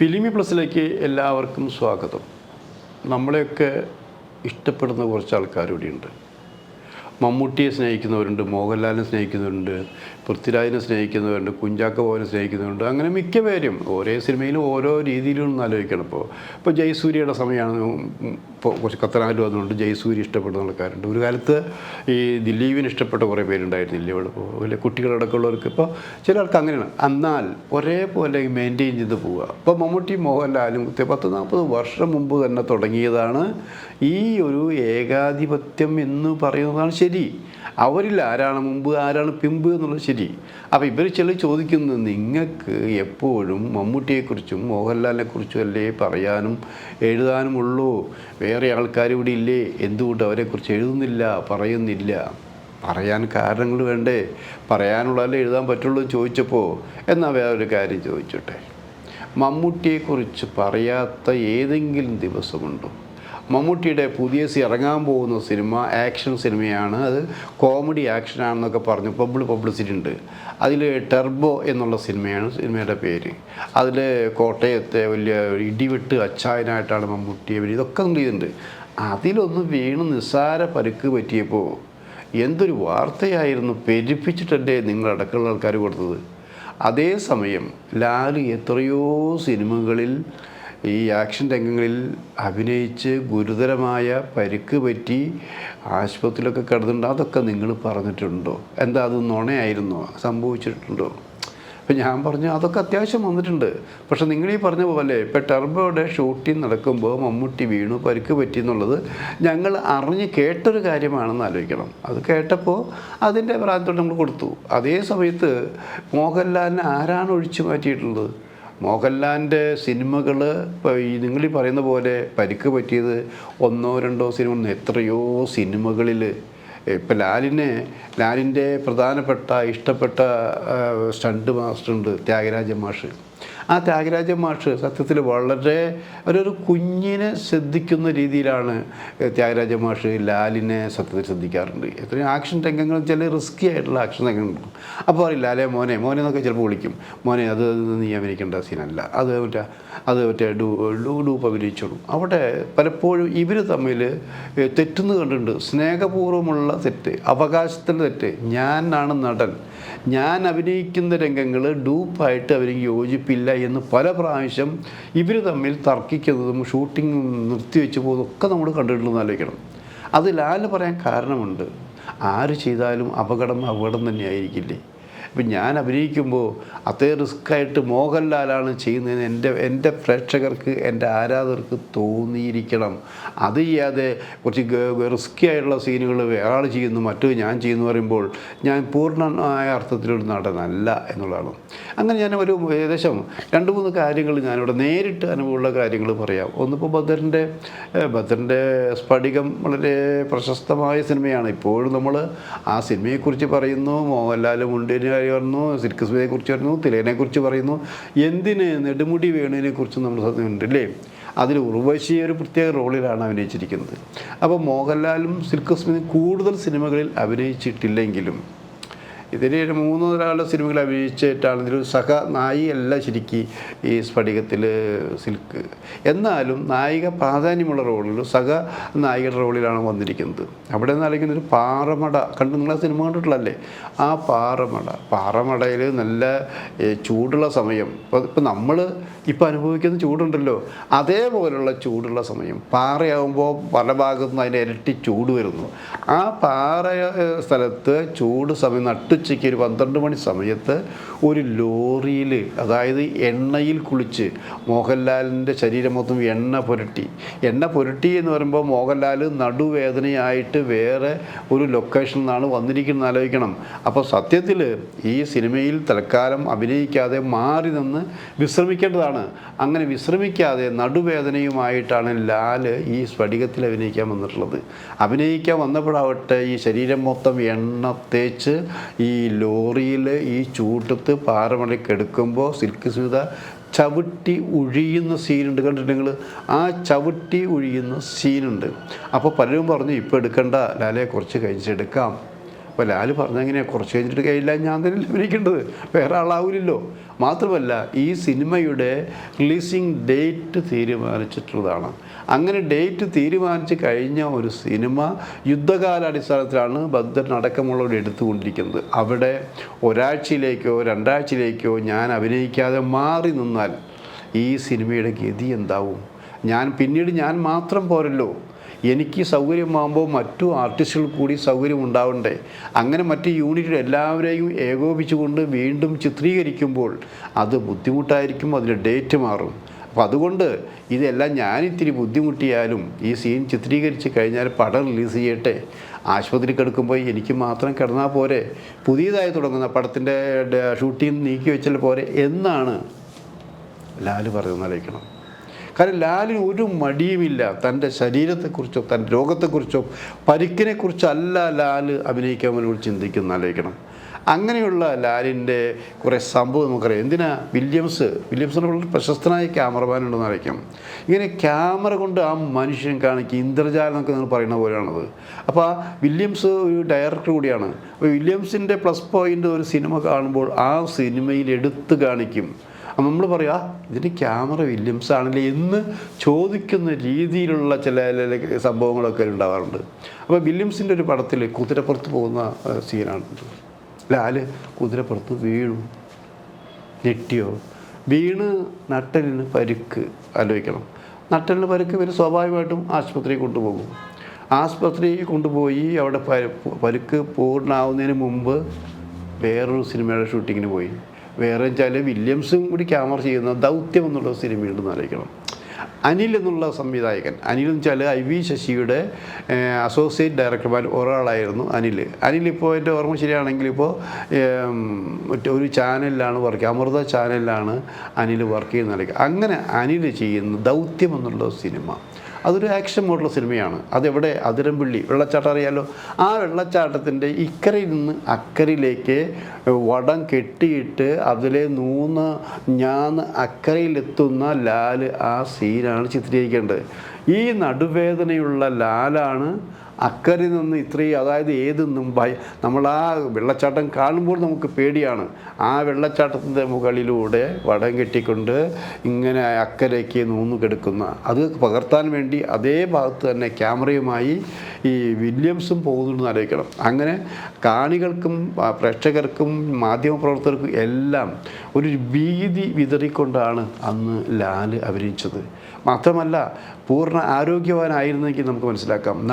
ഫിലിമി പ്ലസിലേക്ക് എല്ലാവർക്കും സ്വാഗതം. നമ്മളെയൊക്കെ ഇഷ്ടപ്പെടുന്ന കുറച്ച് ആൾക്കാർ ഇവിടെയുണ്ട് മമ്മൂട്ടിയെ സ്നേഹിക്കുന്നവരുണ്ട് മോഹൻലാലിനെ സ്നേഹിക്കുന്നവരുണ്ട് പൃഥ്വിരാജിനെ സ്നേഹിക്കുന്നവരുണ്ട് കുഞ്ചാക്ക പോവനെ സ്നേഹിക്കുന്നവരുണ്ട്. അങ്ങനെ മിക്ക പേരും ഓരോ സിനിമയിലും ഓരോ രീതിയിലും ആലോചിക്കണം ഇപ്പോൾ. ഇപ്പോൾ ജയസൂര്യയുടെ സമയമാണ് ഇപ്പോൾ കുറച്ച് കത്തനാലും വന്നുകൊണ്ട് ജയസൂര്യ ഇഷ്ടപ്പെടുന്ന ആൾക്കാരുണ്ട്. ഒരു കാലത്ത് ഈ ദിലീപിന് ഇഷ്ടപ്പെട്ട കുറേ പേരുണ്ടായിരുന്നില്ല ഇവിടെ വലിയ കുട്ടികളടക്കമുള്ളവർക്ക് ഇപ്പോൾ ചില ആൾക്ക് അങ്ങനെയാണ്. എന്നാൽ ഒരേപോലെ മെയിന്റെയിൻ ചെയ്ത് പോവുക. ഇപ്പോൾ മമ്മൂട്ടി മോഹൻലാലും പത്ത് നാൽപ്പത് വർഷം മുമ്പ് തന്നെ തുടങ്ങിയതാണ് ഈ ഒരു ഏകാധിപത്യം എന്ന് പറയുന്നതാണ് ശരി. അവരിൽ ആരാണ് മുമ്പ് ആരാണ് പിമ്പ് എന്നുള്ളത് ശരി. അപ്പോൾ ഇവർ ചില ചോദിക്കുന്നത് നിങ്ങൾക്ക് എപ്പോഴും മമ്മൂട്ടിയെക്കുറിച്ചും മോഹൻലാലിനെക്കുറിച്ചും അല്ലേ പറയാനും എഴുതാനും ഉള്ളൂ. വേറെ ആൾക്കാർ ഇവിടെ ഇല്ലേ? എന്തുകൊണ്ട് അവരെക്കുറിച്ച് എഴുതുന്നില്ല പറയുന്നില്ല? പറയാൻ കാരണങ്ങൾ വേണ്ടേ? പറയാനുള്ളതല്ലേ എഴുതാൻ പറ്റുള്ളൂ എന്ന് ചോദിച്ചപ്പോൾ എന്നാൽ വേറൊരു കാര്യം ചോദിച്ചോട്ടെ. മമ്മൂട്ടിയെക്കുറിച്ച് പറയാത്ത ഏതെങ്കിലും ദിവസമുണ്ടോ? മമ്മൂട്ടിയുടെ പുതിയ ഇറങ്ങാൻ പോകുന്ന സിനിമ ആക്ഷൻ സിനിമയാണ്. അത് കോമഡി ആക്ഷൻ ആണെന്നൊക്കെ പറഞ്ഞു പബ്ലി പബ്ലിസിറ്റി ഉണ്ട്. അതിൽ ടെർബോ എന്നുള്ള സിനിമയാണ് സിനിമയുടെ പേര്. അതിൽ കോട്ടയത്തെ വലിയ ഇടിവെട്ട് അച്ചായനായിട്ടാണ് മമ്മൂട്ടി അവർ ഇതൊക്കെ ചെയ്തിട്ടുണ്ട് അതിലൊന്ന് വീണ് നിസ്സാര പരുക്ക് പറ്റിയപ്പോൾ എന്തൊരു വാർത്തയായിരുന്നു പെരുപ്പിച്ചിട്ടല്ലേ നിങ്ങളടക്കമുള്ള ആൾക്കാർ കൊടുത്തത്. അതേസമയം ലാൽ എത്രയോ സിനിമകളിൽ ഈ ആക്ഷൻ രംഗങ്ങളിൽ അഭിനയിച്ച് ഗുരുതരമായ പരിക്ക് പറ്റി ആശുപത്രിയിലൊക്കെ കിടന്നിട്ടുണ്ട്. അതൊക്കെ നിങ്ങൾ പറഞ്ഞിട്ടുണ്ടോ? എന്താ അത് നുണയായിരുന്നോ? സംഭവിച്ചിട്ടുണ്ടോ? അപ്പം ഞാൻ പറഞ്ഞു അതൊക്കെ അത്യാവശ്യം വന്നിട്ടുണ്ട്. പക്ഷെ നിങ്ങൾ ഈ പറഞ്ഞ പോലെ ഇപ്പം ടെർബോയുടെ ഷൂട്ടിംഗ് നടക്കുമ്പോൾ മമ്മൂട്ടി വീണു പരിക്ക് പറ്റി എന്നുള്ളത് ഞങ്ങൾ അറിഞ്ഞ് കേട്ടൊരു കാര്യമാണെന്ന് ആലോചിക്കണം. അത് കേട്ടപ്പോൾ അതിന്റെ പ്രായത്തോട് നമ്മൾ കൊടുത്തു. അതേ സമയത്ത് മോഹൻലാലിനെ ആരാണ് ഒഴിച്ചു മാറ്റിയിട്ടുള്ളത്? മോഹൻലാലിന്റെ സിനിമകൾ ഇപ്പോൾ ഈ നിങ്ങൾ ഈ പറയുന്ന പോലെ പരിക്ക് പറ്റിയത് ഒന്നോ രണ്ടോ സിനിമ എത്രയോ സിനിമകളിൽ ഇപ്പം ലാലിനെ ലാലിന്റെ പ്രധാനപ്പെട്ട ഇഷ്ടപ്പെട്ട സ്റ്റണ്ട് മാസ്റ്റർ ഉണ്ട് ത്യാഗരാജ മാഷ്. ആ ത്യാഗരാജ മാഷ് സത്യത്തിൽ വളരെ ഒരു കുഞ്ഞിനെ ശ്രദ്ധിക്കുന്ന രീതിയിലാണ് ത്യാഗരാജ മാഷ് ലാലിനെ സത്യത്തിൽ ശ്രദ്ധിക്കാറുണ്ട്. എത്രയും ആക്ഷൻ രംഗങ്ങൾ ചില റിസ്ക്കി ആയിട്ടുള്ള ആക്ഷൻ രംഗങ്ങളുണ്ട്. അപ്പോൾ പറയും ലാലെ മോനെ മോനെ എന്നൊക്കെ ചിലപ്പോൾ വിളിക്കും. മോനെ അത് നീ അഭിനയിക്കേണ്ട സീനല്ല. അത് മറ്റേ അത് മറ്റേ ഡൂ ഡൂ ഡൂപ്പ് അഭിനയിച്ചോളൂ. അവിടെ പലപ്പോഴും ഇവർ തമ്മിൽ തെറ്റുന്നു കണ്ടിട്ടുണ്ട്. സ്നേഹപൂർവമുള്ള തെറ്റ് അവകാശത്തിന്റെ തെറ്റ്. ഞാനാണ് നടൻ. ഞാൻ അഭിനയിക്കുന്ന രംഗങ്ങൾ ഡൂപ്പായിട്ട് അവർ യോജിപ്പില്ല എന്ന് പല പ്രാവശ്യം ഇവർ തമ്മിൽ തർക്കിക്കുന്നതും ഷൂട്ടിംഗ് നിർത്തിവെച്ച് പോകുന്നതും ഒക്കെ നമ്മൾ കണ്ടിട്ടുണ്ടെന്ന് ആലോചിക്കണം. അത് ലാൽ പറയാൻ കാരണമുണ്ട്. ആര് ചെയ്താലും അപകടം അപകടം തന്നെയായിരിക്കില്ലേ? ഇപ്പം ഞാൻ അഭിനയിക്കുമ്പോൾ അതേ റിസ്ക്കായിട്ട് മോഹൻലാലാണ് ചെയ്യുന്നതെന്ന് എന്റെ എന്റെ പ്രേക്ഷകർക്ക് എന്റെ ആരാധകർക്ക് തോന്നിയിരിക്കണം. അത് ചെയ്യാതെ കുറച്ച് റിസ്ക്കി ആയിട്ടുള്ള സീനുകൾ വേറെ ചെയ്യുന്നു മറ്റു ഞാൻ ചെയ്യുന്നു പറയുമ്പോൾ ഞാൻ പൂർണമായ അർത്ഥത്തിലൊരു നടനല്ല എന്നുള്ളതാണ്. അങ്ങനെ ഞാൻ ഒരു ഏകദേശം രണ്ട് മൂന്ന് കാര്യങ്ങൾ ഞാനിവിടെ നേരിട്ട് അനുഭവമുള്ള കാര്യങ്ങൾ പറയാം. ഒന്നിപ്പോൾ ബദറിന്റെ ബദറിന്റെ സ്ഫടികം വളരെ പ്രശസ്തമായ സിനിമയാണ്. ഇപ്പോഴും നമ്മൾ ആ സിനിമയെക്കുറിച്ച് പറയുന്നു മോഹൻലാലും മുണ്ടിന് കാര്യം സിൽക്ക് സ്മിതയെ കുറിച്ച് പറഞ്ഞു തിലേനെ കുറിച്ച് പറയുന്നു. എന്തിന് നെടുമുടി വേണുവിനെ കുറിച്ച് നമ്മൾ സത്യമുണ്ട് അല്ലേ അതിൽ ഉർവശി ഒരു പ്രത്യേക റോളിലാണ് അഭിനയിച്ചിരിക്കുന്നത്. അപ്പോൾ മോഹൻലാലും സിൽക്ക് സ്മിതയും കൂടുതൽ സിനിമകളിൽ അഭിനയിച്ചിട്ടില്ലെങ്കിലും ഇതിൽ ഒരു മൂന്ന് ഒരാളുടെ സിനിമകൾ അഭിനയിച്ചിട്ടാണ് ഇതിൽ സഹ നായികയല്ല ശരിക്ക് ഈ സ്ഫടികത്തിൽ സിൽക്ക്. എന്നാലും നായിക പ്രാധാന്യമുള്ള റോളിൽ സഹ നായികയുടെ റോളിലാണ് വന്നിരിക്കുന്നത്. അവിടെ നിന്ന് അല്ലെങ്കിൽ ഒരു പാറമട കണ്ട് നിങ്ങൾ ആ സിനിമ കണ്ടിട്ടുള്ളല്ലേ ആ പാറമട. പാറമടയിൽ നല്ല ചൂടുള്ള സമയം. ഇപ്പം നമ്മൾ ഇപ്പം അനുഭവിക്കുന്ന ചൂടുണ്ടല്ലോ. അതേപോലുള്ള ചൂടുള്ള സമയം. പാറയാകുമ്പോൾ പല ഭാഗത്തുനിന്ന് അതിന്റെ ഇരട്ടി ചൂട് വരുന്നു. ആ പാറ സ്ഥലത്ത് ചൂട് സമയം നട്ടുച്ചയ്ക്ക് ഒരു പന്ത്രണ്ട് മണി സമയത്ത് ഒരു ലോറിയിൽ അതായത് എണ്ണയിൽ കുളിച്ച് മോഹൻലാലിന്റെ ശരീരം മൊത്തം എണ്ണ പുരട്ടി. എണ്ണ പുരട്ടി എന്ന് പറയുമ്പോൾ മോഹൻലാൽ നടുവേദനയായിട്ട് വേറെ ഒരു ലൊക്കേഷനിൽ നിന്നാണ് വന്നിരിക്കുന്നത് ആലോചിക്കണം. അപ്പോൾ സത്യത്തിൽ ഈ സിനിമയിൽ തൽക്കാലം അഭിനയിക്കാതെ മാറി നിന്ന് വിശ്രമിക്കേണ്ടതാണ്. അങ്ങനെ വിശ്രമിക്കാതെ നടുവേദനയുമായിട്ടാണ് ലാൽ ഈ സ്ഫടികത്തിൽ അഭിനയിക്കാൻ വന്നിട്ടുള്ളത്. അഭിനയിക്കാൻ വന്നപ്പോഴാവട്ടെ ഈ ശരീരം മൊത്തം എണ്ണ തേച്ച് ഈ ലോറിയിൽ ഈ ചൂട്ടത്ത് പാറമണയ്ക്ക് എടുക്കുമ്പോൾ സിൽക്ക് സ്മിത ചവിട്ടി ഒഴിയുന്ന സീനുണ്ട്. കണ്ടിട്ടുണ്ടെങ്കിൽ ആ ചവിട്ടി ഒഴിയുന്ന സീനുണ്ട്. അപ്പോൾ പലരും പറഞ്ഞു ഇപ്പോൾ എടുക്കണ്ട. ലാലയെ കുറച്ച് കഴിച്ചെടുക്കാം അപ്പോൾ ലാൽ പറഞ്ഞെങ്ങനെയാണ് കുറച്ച് കഴിഞ്ഞിട്ട് കയ്യില്ല ഞാൻ തന്നെ അഭിനയിക്കേണ്ടത് വേറെ ആളാവില്ലല്ലോ മാത്രമല്ല ഈ സിനിമയുടെ റിലീസിങ് ഡേറ്റ് തീരുമാനിച്ചിട്ടുള്ളതാണ്. അങ്ങനെ ഡേറ്റ് തീരുമാനിച്ച് കഴിഞ്ഞ ഒരു സിനിമ യുദ്ധകാലാടിസ്ഥാനത്തിലാണ് ഭദ്രൻ അടക്കമുള്ളവർ എടുത്തുകൊണ്ടിരിക്കുന്നത്. അവിടെ ഒരാഴ്ചയിലേക്കോ രണ്ടാഴ്ചയിലേക്കോ ഞാൻ അഭിനയിക്കാതെ മാറി നിന്നാൽ ഈ സിനിമയുടെ ഗതി എന്താവും? ഞാൻ പിന്നീട് ഞാൻ മാത്രം പോരല്ലോ. എനിക്ക് സൗകര്യമാകുമ്പോൾ മറ്റു ആർട്ടിസ്റ്റുകൾ കൂടി സൗകര്യം ഉണ്ടാവണ്ടേ അങ്ങനെ മറ്റ് യൂണിറ്റിൽ എല്ലാവരെയും ഏകോപിച്ചുകൊണ്ട് വീണ്ടും ചിത്രീകരിക്കുമ്പോൾ അത് ബുദ്ധിമുട്ടായിരിക്കും അതിന്റെ ഡേറ്റ് മാറും. അപ്പോൾ അതുകൊണ്ട് ഇതെല്ലാം ഞാനിത്തിരി ബുദ്ധിമുട്ടിയാലും ഈ സീൻ ചിത്രീകരിച്ച് കഴിഞ്ഞാൽ പടം റിലീസ് ചെയ്യട്ടെ. ആശുപത്രി കിടക്കുമ്പോൾ എനിക്ക് മാത്രം കിടന്നാൽ പോരെ. പുതിയതായി തുടങ്ങുന്ന പടത്തിന്റെ ഷൂട്ടിംഗ് നീക്കി വെച്ചാൽ പോരെ എന്നാണ് ലാൽ പറയുന്നതായിരിക്കണം കാരണം ലാലിന് ഒരു മടിയുമില്ല. തന്റെ ശരീരത്തെക്കുറിച്ചോ തന്റെ രോഗത്തെക്കുറിച്ചോ പരിക്കിനെക്കുറിച്ചല്ല ലാൽ അഭിനയിക്കാൻ വേണ്ടി ചിന്തിക്കുന്ന ആലോചിക്കണം. അങ്ങനെയുള്ള ലാലിന്റെ കുറേ സംഭവം നമുക്കറിയാം. എന്തിനാ? വില്യംസ്. വില്യംസിനെ വളരെ പ്രശസ്തനായ ക്യാമറമാൻ ഉണ്ടെന്ന് അറിയിക്കാം ഇങ്ങനെ ക്യാമറ കൊണ്ട് ആ മനുഷ്യൻ കാണിക്കുക ഇന്ദ്രജാലം എന്നൊക്കെ നിങ്ങൾ പറയുന്ന പോലെയാണത്. അപ്പോൾ ആ വില്യംസ് ഒരു ഡയറക്ടർ കൂടിയാണ്. അപ്പോൾ വില്യംസിന്റെ പ്ലസ് പോയിന്റ് ഒരു സിനിമ കാണുമ്പോൾ ആ സിനിമയിൽ എടുത്തു കാണിക്കും. നമ്മൾ പറയുക ഇതിന് ക്യാമറ വില്യംസ് ആണല്ലേ എന്ന് ചോദിക്കുന്ന രീതിയിലുള്ള ചില സംഭവങ്ങളൊക്കെ ഉണ്ടാവാറുണ്ട്. അപ്പോൾ വില്യംസിന്റെ ഒരു പടത്തിൽ കുതിരപ്പുറത്ത് പോകുന്ന സീനാണ്. ലാൽ കുതിരപ്പുറത്ത് വീണു. ഞെട്ടിയോ? വീണ് നട്ടലിന് പരുക്ക് ആലോചിക്കണം. നട്ടലിന് പരുക്ക് പിന്നെ സ്വാഭാവികമായിട്ടും ആശുപത്രിയിൽ കൊണ്ടുപോകും. ആശുപത്രിയിൽ കൊണ്ടുപോയി അവിടെ പരു- പരുക്ക് പൂർണമാവുന്നതിന് മുമ്പ് വേറൊരു സിനിമയുടെ ഷൂട്ടിങ്ങിന് പോയി. വേറെ വെച്ചാൽ വില്യംസും കൂടി ക്യാമറ ചെയ്യുന്ന ദൗത്യം എന്നുള്ള സിനിമ ഉണ്ടെന്ന് ആലോചിക്കണം. അനിൽ എന്നുള്ള സംവിധായകൻ അനിൽ എന്ന് വെച്ചാൽ ഐ വി ശശിയുടെ അസോസിയേറ്റ് ഡയറക്ടർമാർ ഒരാളായിരുന്നു അനിൽ. അനിൽ ഇപ്പോൾ എന്റെ ഓർമ്മ ശരിയാണെങ്കിൽ ഇപ്പോൾ മറ്റേ ഒരു ചാനലിലാണ് വർക്ക് അമൃത ചാനലിലാണ് അനിൽ വർക്ക് ചെയ്യുന്നത്. അങ്ങനെ അനിൽ ചെയ്യുന്ന ദൗത്യം എന്നുള്ള സിനിമ. അതൊരു ആക്ഷൻ മോഡുള്ള സിനിമയാണ് അതെവിടെ? അതിരമ്പിള്ളി. വെള്ളച്ചാട്ടം അറിയാലോ? ആ വെള്ളച്ചാട്ടത്തിന്റെ ഇക്കരയിൽ നിന്ന് അക്കരയിലേക്ക് വടം കെട്ടിയിട്ട് അതിലെ നൂന്ന് ഞാന്ന് അക്കരയിലെത്തുന്ന ലാൽ ആ സീനാണ് ചിത്രീകരിക്കേണ്ടത്. ഈ നടുവേദനയുള്ള ലാലാണ് അക്കരെ നിന്ന് ഇത്രയും അതായത് ഏതെന്നും ഭയ നമ്മൾ ആ വെള്ളച്ചാട്ടം കാണുമ്പോൾ നമുക്ക് പേടിയാണ്. ആ വെള്ളച്ചാട്ടത്തിന്റെ മുകളിലൂടെ വടം കെട്ടിക്കൊണ്ട് ഇങ്ങനെ അക്കരയ്ക്ക് നൂന്നു കിടക്കുന്ന. അത് പകർത്താൻ വേണ്ടി അതേ ഭാഗത്ത് തന്നെ ക്യാമറയുമായി ഈ വില്യംസും പോകുന്നുണ്ടെന്ന് ആലോചിക്കണം അങ്ങനെ കാണികൾക്കും പ്രേക്ഷകർക്കും മാധ്യമപ്രവർത്തകർക്കും എല്ലാം ഒരു ഭീതി വിതറിക്കൊണ്ടാണ് അന്ന് ലാൽ അഭിനയിച്ചത്. മാത്രമല്ല പൂർണ ആരോഗ്യവാനായിരുന്നെങ്കിൽ നമുക്ക് മനസ്സിലാക്കാം.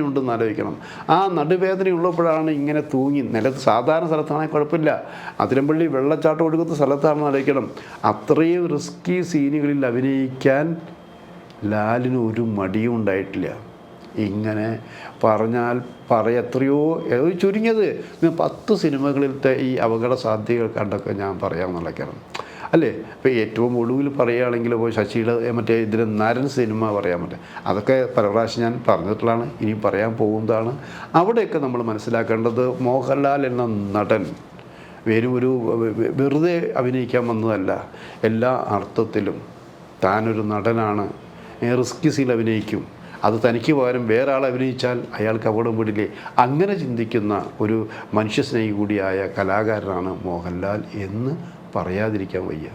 നടുവേദനയുണ്ടെന്ന് ആലോചിക്കണം. ആ നടുവേദന ഉള്ളപ്പോഴാണ് ഇങ്ങനെ തൂങ്ങി. നിലത്ത് സാധാരണ സ്ഥലത്താണെങ്കിൽ കുഴപ്പമില്ല. അതിരമ്പള്ളി വെള്ളച്ചാട്ടം ഒഴുകുന്ന സ്ഥലത്താണെന്ന് ആലോചിക്കണം. അത്രയും റിസ്കി സീനുകളിൽ അഭിനയിക്കാൻ ലാലിന് ഒരു മടിയും ഉണ്ടായിട്ടില്ല. ഇങ്ങനെ പറഞ്ഞാൽ പറയ എത്രയോ ചുരുങ്ങിയത്. പത്ത് സിനിമകളിലത്തെ ഈ അപകട സാധ്യതകൾ കണ്ടൊക്കെ ഞാൻ പറയാമെന്നുള്ളതാണ് അല്ലേ? ഇപ്പോൾ ഏറ്റവും ഒടുവിൽ പറയുകയാണെങ്കിൽ ഇപ്പോൾ ശശിയുടെ മറ്റേ ഇതിന് നരൻ സിനിമ പറയാൻ പറ്റും. അതൊക്കെ പല പ്രാവശ്യം ഞാൻ പറഞ്ഞിട്ടുള്ളതാണ്. ഇനി പറയാൻ പോകുന്നതാണ്. അവിടെയൊക്കെ നമ്മൾ മനസ്സിലാക്കേണ്ടത് മോഹൻലാൽ എന്ന നടൻ വെറും ഒരു വെറുതെ അഭിനയിക്കാൻ വന്നതല്ല. എല്ലാ അർത്ഥത്തിലും താനൊരു നടനാണ്. റിസ്കി സീൽ അഭിനയിക്കും. അത് തനിക്ക് പകരം വേറെ ആൾ അഭിനയിച്ചാൽ അയാൾക്ക് അപകടം പെടില്ലേ അങ്ങനെ ചിന്തിക്കുന്ന ഒരു മനുഷ്യസ്നേഹി കൂടിയായ കലാകാരനാണ് മോഹൻലാൽ എന്ന് പറയാതിരിക്കാൻ വയ്യ